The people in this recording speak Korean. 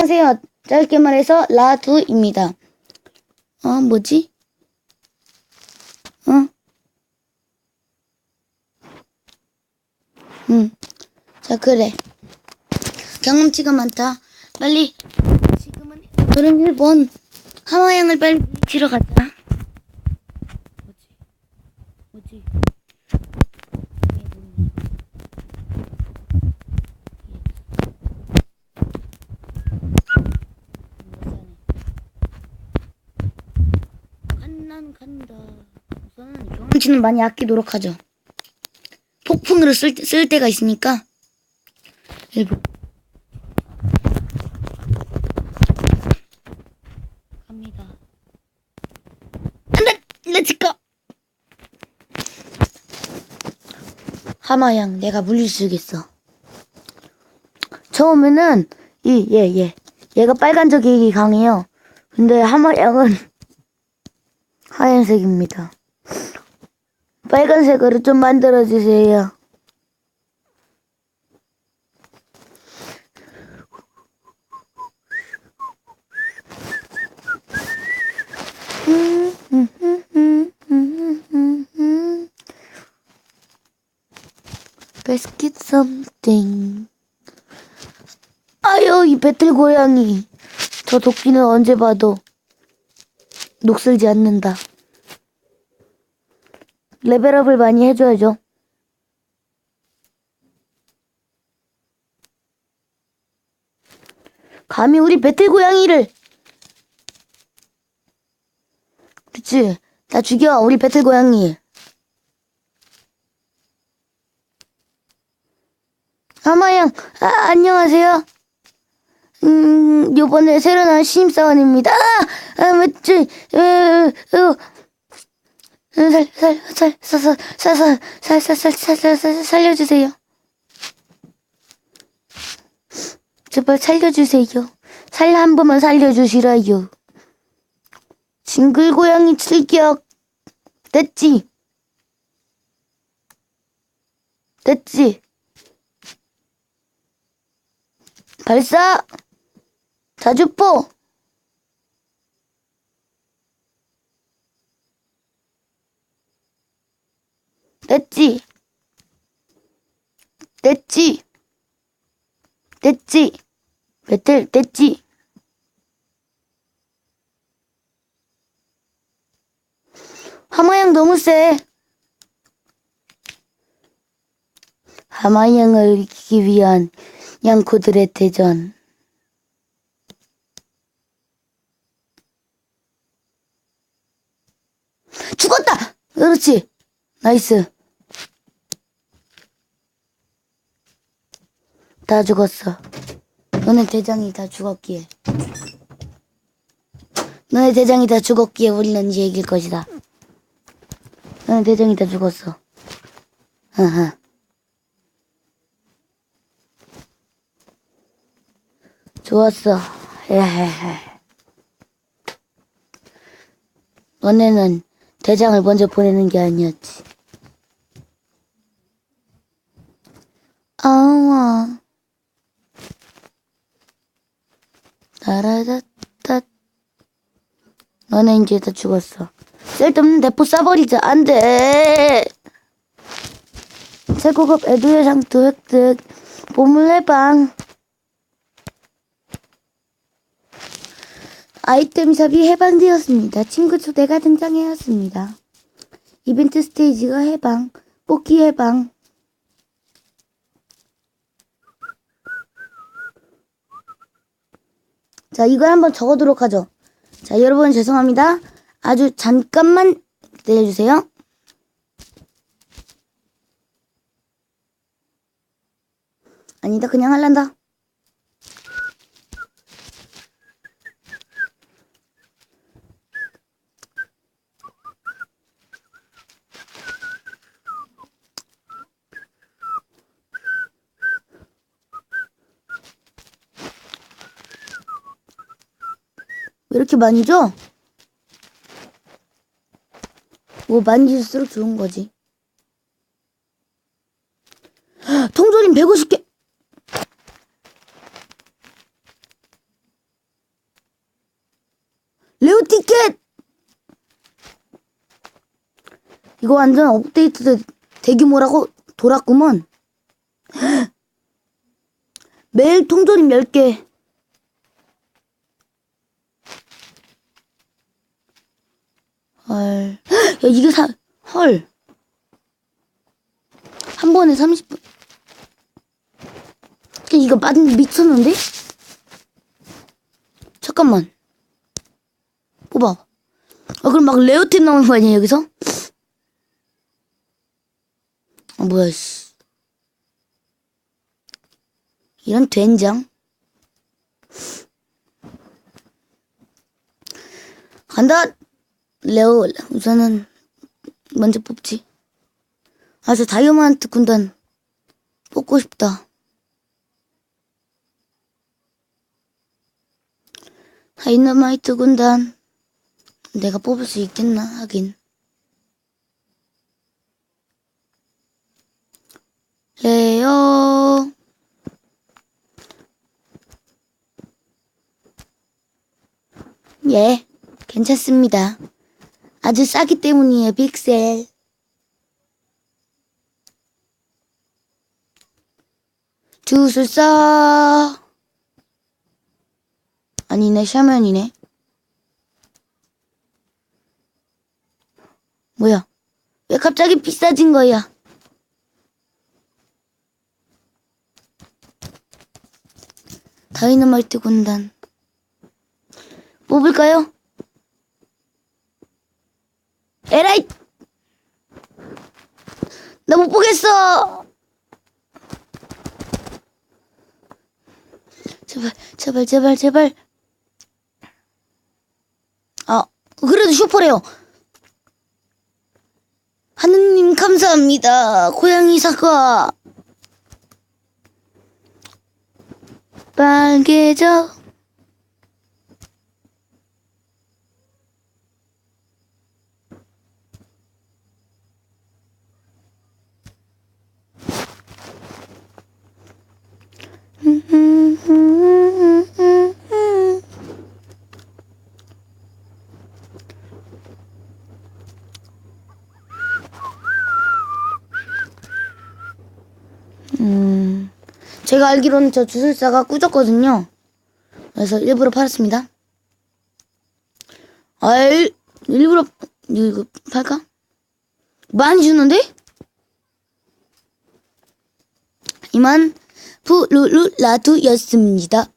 안녕하세요. 짧게 말해서 라두입니다. 어, 뭐지? 어? 응. 자, 그래. 경험치가 많다. 빨리. 지금은 그럼 일본 하마양을 빨리 치러 가자. 뭐지? 뭐지? 간 난 간다. 우선은 경험치는 많이 아끼도록 하죠. 폭풍으로 쓸, 쓸 때가 있으니까 일부 갑니다. 안돼, 렛츠고. 하마양, 내가 물리치겠어. 처음에는 이 얘 얘 얘가 빨간 적이 강해요. 근데 하마양은 하얀색입니다. 빨간색으로 좀 만들어 주세요. Let's get. 아유, 이 배틀 고양이. 저 도끼는 언제 봐도 녹슬지 않는다. 레벨업을 많이 해줘야죠. 감히 우리 배틀 고양이를 그치 다 죽여 우리 배틀 고양이 하마양 아, 안녕하세요 음 요번에 새로 나온 신입사원입니다 아, 아 맞지 어, 어. 제발 살려주세요. 살 한 번만 살려주시라요. 징글 고양이 출격. 됐지? 됐지? 발사! 자주포! 됐지? 됐지? 됐지? 배틀 됐지? 하마양 너무 세. 하마양을 이기기 위한 양코들의 대전. 죽었다! 그렇지. 나이스. 다 죽었어. 너네 대장이 다 죽었기에. 너네 대장이 다 죽었기에 우리는 이제 이길 것이다. 너네 대장이 다 죽었어. 하하. 좋았어. 헤헤헤. 너네는 대장을 먼저 보내는 게 아니었지. 아와. 따라다따. 너네 이제 다 죽었어. 쓸데없는 대포 쏴버리자. 안 돼. 최고급 에듀의 상투 획득. 보물 해방. 아이템샵이 해방되었습니다. 친구 초대가 등장하였습니다. 이벤트 스테이지가 해방. 뽑기 해방. 자, 이걸 한번 적어두도록 하죠. 자, 여러분 죄송합니다. 아주 잠깐만 기다려주세요. 아니다, 그냥 할란다. 왜 이렇게 줘? 뭐 줄수록 좋은 거지. 통조림 150개. 티켓! 이거 완전 업데이트 대- 대규모라고 돌았구먼. 매일 통조림 10개. 헐. 야, 이게 사, 헐. 한 번에 30분. 이거 맞, 미쳤는데? 잠깐만. 뽑아. 아, 그럼 막 레어템 나오는 거 아니야, 여기서? 아, 뭐야, 씨. 이런 된장. 간다! 레오, 우선은, 먼저 뽑지. 아, 저 다이아몬드 군단, 뽑고 싶다. 다이너마이트 군단, 내가 뽑을 수 있겠나, 하긴. 레오. 예, 괜찮습니다. 아주 싸기 때문이에요, 픽셀. 주술사. 아니네, 샤먼이네. 뭐야? 왜 갑자기 비싸진 거야? 다이너마이트 군단. 뽑을까요? 에라이! 나 못 보겠어! 제발, 제발, 제발, 제발. 아, 그래도 슈퍼래요. 하느님 감사합니다. 고양이 사과. 빨개져. 음, 제가 알기로는 저 주술사가 꾸졌거든요. 그래서 일부러 팔았습니다. 아이, 일부러, 이거 팔까? 많이 주는데? 이만, 푸르르라두였습니다.